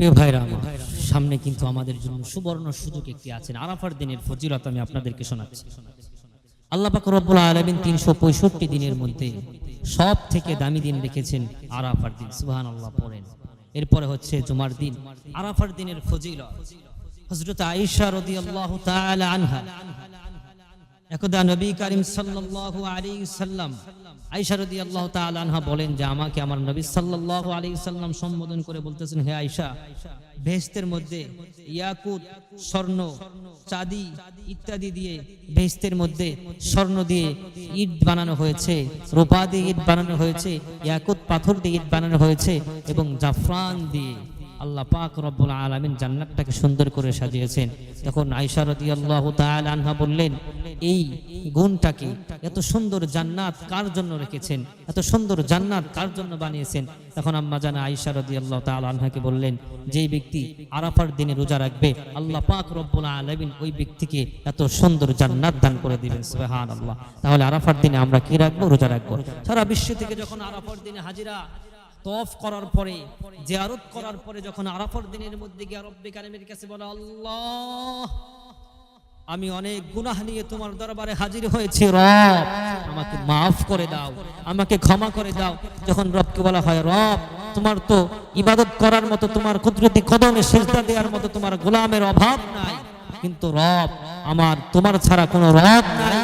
প্রিয় ভাইরা সামনে কিন্তু আমাদের জন্য সুবর্ণ সুযোগ একটি আছেন আরাফার দিনের ফজিলত আমি আপনাদেরকে শোনাচ্ছি। আল্লাহ পাক রব্বুল আলমিন তিনশো পঁয়ষট্টি দিনের মধ্যে সব থেকে দামি দিন রেখেছেন আরাফার দিন। সুবাহান আল্লাহ পড়েন। এরপরে হচ্ছে জুমার দিন। আরাফার দিনের ফজিলত। হজরত আয়েশা রদি আল্লাহ আনহা একদা নবী করিম সাল্লাল্লাহু আলাইহি সাল্লাম আয়েশা রাদিয়াল্লাহু তাআলা আনহা বলেন যে আমাকে আমার নবী সাল্লাল্লাহু আলাইহি সাল্লাম সম্বোধন করে বলতেছেন, হে আয়েশা বেহেশতের মধ্যে ইয়াকুত, স্বর্ণ, চাঁদি ইত্যাদি দিয়ে বেহেশতের মধ্যে স্বর্ণ দিয়ে ইট বানানো হয়েছে, রূপা দিয়ে ইট বানানো হয়েছে, ইয়াকুত পাথর দিয়ে ইট বানানো হয়েছে এবং জাফরান দিয়ে। আল্লাহ পাক রব্বুল আলামিন জান্নাতটাকে সুন্দর করে সাজিয়েছেন। তখন রাদিয়াল্লাহু তাআলা আনহা বললেন, এই গুণটাকে এত সুন্দর জান্নাত কার জন্য রেখেছেন? এত সুন্দর জান্নাত কার জন্য বানিয়েছেন? তখন আম্মা জানা আয়েশা রাদিয়াল্লাহু তাআলা আনহাকে বললেন, যেই ব্যক্তি আরাফার দিনে রোজা রাখবে, আল্লাহ পাক রব্বুল আলামিন ওই ব্যক্তিকে এত সুন্দর জান্নাত দান করে দিবেন, সুবহানাল্লাহ। তাহলে আরাফার দিনে আমরা কি রাখব? রোজা রাখব। সারা বিশ্ব থেকে যখন আরাফার দিনে হাজিরা তফ করার পরে, জিয়ারত করার পরে যখন আরাফার দিনের মধ্যে গিয়ে রব্বে কারিমের কাছে বলে, আল্লাহ, আমি অনেক গুনাহ নিয়ে তোমার দরবারে হাজির হয়েছি, রব। আমাকে মাফ করে দাও, আমাকে ক্ষমা করে দাও। যখন রবকে বলা হয়, রব, তোমার তো ইবাদত করার মতো, তোমার কুদরতি কদমে সেজদা দেওয়ার মতো তোমার গোলামের অভাব নাই। কিন্তু রব, আমার তোমার ছাড়া কোনো রব নাই।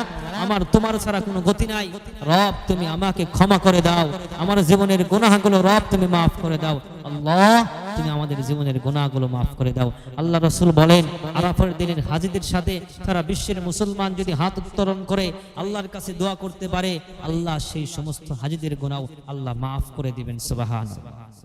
আমার, তোমার ছাড়া কোনো গতি নাই। রব, তুমি আমাকে ক্ষমা করে দাও। আমার জীবনের গুনাহগুলো রব, তুমি মাফ করে দাও। আল্লাহ, তুমি আমাদের জীবনের গুনাহগুলো মাফ করে দাও। আল্লাহ রসুল বলেন, আরাফার দিনের হাজিদের সাথে সারা বিশ্বের মুসলমান যদি হাত উত্তোলন করে, আল্লাহর কাছে দোয়া করতে পারে, আল্লাহ সেই সমস্ত হাজিদের গুনাহ আল্লাহ মাফ করে দিবেন সুবাহান